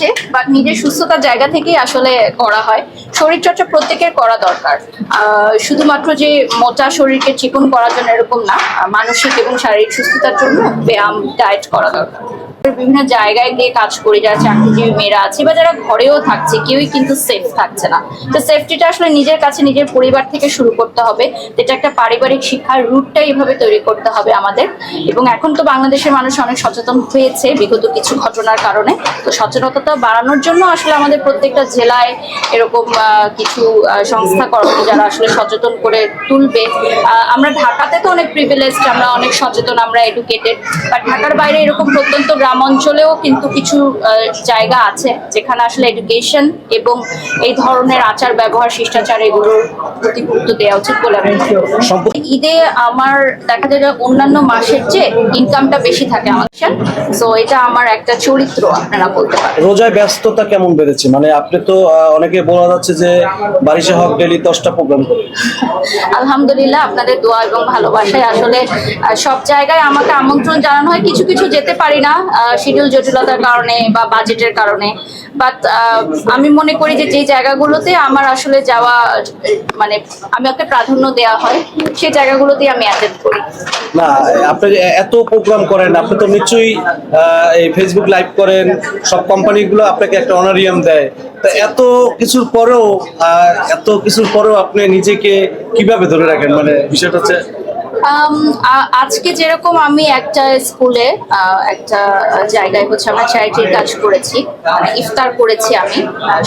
আসে বাট নিজের সুস্থতার জায়গা থেকেই আসলে করা হয়। শরীরচর্চা প্রত্যেকের করা দরকার। শুধুমাত্র যে মোটা শরীরকে চিকন করার জন্য এরকম না, মানসিক এবং শারীরিক সুস্থতার জন্য ব্যায়াম, ডায়েট করা দরকার। বিভিন্ন জায়গায় গিয়ে কাজ করি যারা চাকরিজীবী মেয়েরা আছে বা যারা ঘরেও থাকছে, কেউই কিন্তু সেফ থাকছে না। তো সেফটিটা আসলে নিজের কাছে, নিজের পরিবার থেকে শুরু করতে হবে। এটা একটা পারিবারিক শিক্ষার রুটটা এইভাবে তৈরি করতে হবে আমাদের। এবং এখন তো বাংলাদেশের মানুষ অনেক সচেতন হয়েছে বিগত কিছু ঘটনার কারণে। তো সচেতনতা বাড়ানোর জন্য আসলে আমাদের প্রত্যেকটা জেলায় এরকম কিছু সংস্থা কর্ম যারা আসলে সচেতন করে তুলবে। আমরা ঢাকাতে তো অনেক প্রিভিলেজড আমরা অনেক সচেতন, আমরা এডুকেটেড বাট ঢাকার বাইরে এরকম প্রত্যন্ত গ্রাম অঞ্চলেও কিন্তু কিছু জায়গা আছে যেখানে আসলে এডুকেশন এবং এই ধরনের আচার ব্যবহার শিষ্টাচার এগুলোর প্রতি গুরুত্ব দেওয়া উচিত বলে আমি ঈদে আমার দেখা যায় অন্যান্য মাসের চেয়ে ইনকামটা বেশি থাকে আমাদের সো এটা আমার একটা চরিত্র আপনারা বলতে পারেন। রোজায় ব্যস্ততা কেমন বেড়েছে? মানে আপনি তো অনেকে বলা যাচ্ছে যে বারিশা হক ডেলি দশটা প্রোগ্রাম করে। আলহামদুলিল্লাহ আপনাদের দোয়া এবং ভালোবাসায় আসলে সব জায়গায় আমাকে আমন্ত্রণ জানানো হয়। কিছু কিছু যেতে পারি না শিডিউল জটিলতার কারণে বা বাজেটের কারণে। বাট আমি মনে করি যে যেই জায়গাগুলোতে আমার আসলে যাওয়া মানে আমি আমাকে প্রাধান্য দেওয়া হয়, সেই জায়গাগুলোতেই আমি অ্যাটেন্ড করি। না, আপনি এত প্রোগ্রাম করেন, আপনি তো নিশ্চয়ই এই ফেসবুক লাইভ করেন, সব কোম্পানিগুলো আপনাকে একটা অনারিয়াম দেয়। তা এত কিছুর পরেও এত কিছুর পরেও আপনি নিজেকে কীভাবে ধরে রাখেন? মানে বিষয়টা হচ্ছে আজকে যেরকম আমি একটা স্কুলে একটা জায়গায় হচ্ছে আমরা চ্যারিটির কাজ করেছি মানে ইফতার করেছি আমি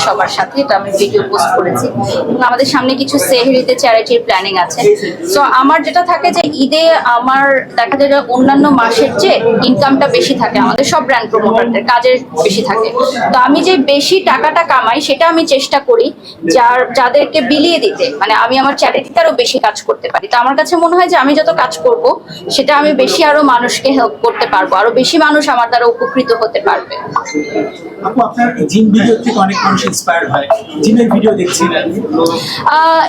সবার সাথে, এটা আমি ভিডিও পোস্ট করেছি। এবং আমাদের সামনে কিছু সেহরিতে চ্যারিটির প্ল্যানিং আছে। সো আমার যেটা থাকে যে, ঈদে আমার দেখা যায় অন্যান্য মাসের চেয়ে ইনকামটা বেশি থাকে, আমাদের সব ব্র্যান্ড প্রমোটারদের কাজের বেশি থাকে। তো আমি যে বেশি টাকাটা কামাই, সেটা আমি চেষ্টা করি, যার, যাদেরকে বিলিয়ে দিতে। মানে আমি আমার চ্যারিটিতে আরও বেশি কাজ করতে পারি। তো আমার কাছে মনে হয় যে, আমি যত কাজ করব সেটা আমি বেশি আরও মানুষকে হেল্প করতে পারব। আরও বেশি মানুষ আমার দ্বারা উপকৃত হতে পারবে। আপু আপনার জিম ভিডিও থেকে অনেক মানুষ ইন্সপায়ার হয়। জিমের ভিডিও দেখছিলেন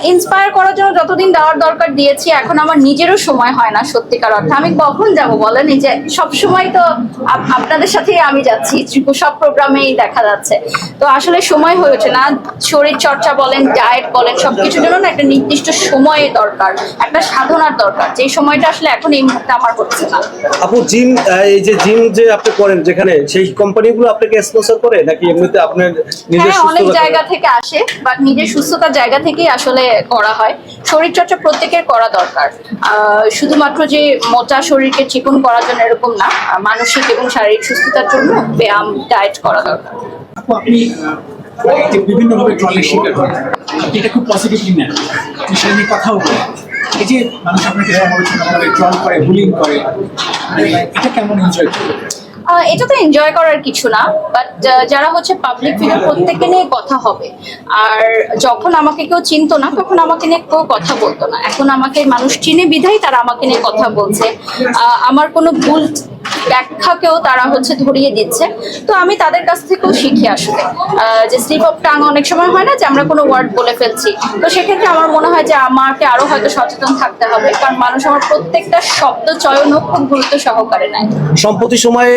ইন্সপায়ার করার জন্য যতদিন দেওয়ার দরকার দিয়েছি এখন আমার নিজেরও সময় হয় না সত্যিকার অর্থে। আমি কখন যাব বলেন? এই যে সব সময় তো আপ- আপনাদের সাথেই আমি যাচ্ছি। সব প্রোগ্রামেই দেখা যাচ্ছে। তো আসলে সময় হয়ে ওঠে না। শরীর চর্চা বলেন ডায়েট বলেন সবকিছুর জন্য না একটা নির্দিষ্ট সময় দরকার একটা সাধনার দরকার। যে সময়টা আসলে এখন এই মুহূর্তে আমার হচ্ছে না। আপু জিম এই যে জিম যে আপনি করেন যেখানে সেই কোম্পানিগুলো আপনাকে স্পন্সর করে? নাকি এমনিতে আপনার নিজের হ্যাঁ অনেক সুস্থতা জায়গা থেকে? আসে বাট নিজের সুস্থতার জায়গা থেকেই আসলে করা হয়। শরীরচর্চা প্রত্যেকের করা দরকার। আহ, শুধুমাত্র যে মোটা শরীরকে চিকন করার জন্য এরকম না মানসিক এবং শারীরিক সুস্থতার জন্য ব্যায়াম ডায়েট করা দরকার। আপু আপনি বিভিন্নভাবে ট্রলের শিকার হন আপনি এটা খুব পজিটিভলি নেন। আপনি নিয়ে কথাও বলেন এই যে মানুষ আপনাকে সমালোচনা ট্রল করে বুলিং করে এটা কেমন এনজয় এটা তো এনজয় করার কিছু না বাট যারা হচ্ছে পাবলিক ফিগার প্রত্যেকে নিয়ে কথা হবে। আর যখন আমাকে কেউ চিনতো না, তখন আমাকে নিয়ে কেউ কথা বলতো না। এখন আমাকে মানুষ চিনে বিধাই তারা আমাকে নিয়ে কথা বলছে। আমার কোনো ভুল ব্যাখ্যাকেও তারা হচ্ছে ধরিয়ে দিচ্ছে। তো আমি তাদের কাছ থেকেও শিখি আসলে। যে স্লিপ অফ টাং অনেক সময় হয় না যে আমরা কোনো ওয়ার্ড বলে ফেলছি। তো সেক্ষেত্রে আমার মনে হয় যে আমাকে আরও হয়তো সচেতন থাকতে হবে কারণ মানুষ আমার প্রত্যেকটা শব্দ চয়নও খুব গুরুত্ব সহকারে নেয়। সম্প্রতি সময়ে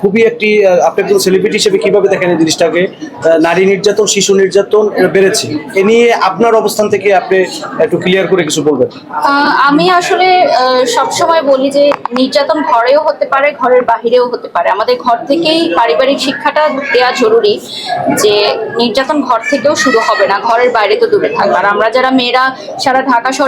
খুবই একটি আপনি একজন সেলিব্রিটি হিসেবে কীভাবে দেখেন এই জিনিসটাকে? নারী নির্যাতন শিশু নির্যাতন বেড়েছে। এ নিয়ে আপনার অবস্থান থেকে আপনি একটু ক্লিয়ার করে কিছু বলবেন। আমি আসলে সব সময় বলি যে নির্যাতন ঘরেও হতে পারে ঘরের বাহিরেও হতে পারে। আমাদের ঘর থেকেই পারিবারিক শিক্ষাটা দেওয়া জরুরি যে নির্যাতন ঘর থেকেও শুরু হবে না, ঘরের বাইরে তো দূরে থাকবে আর আমরা যারা মেয়েরা সারা ঢাকা শহরে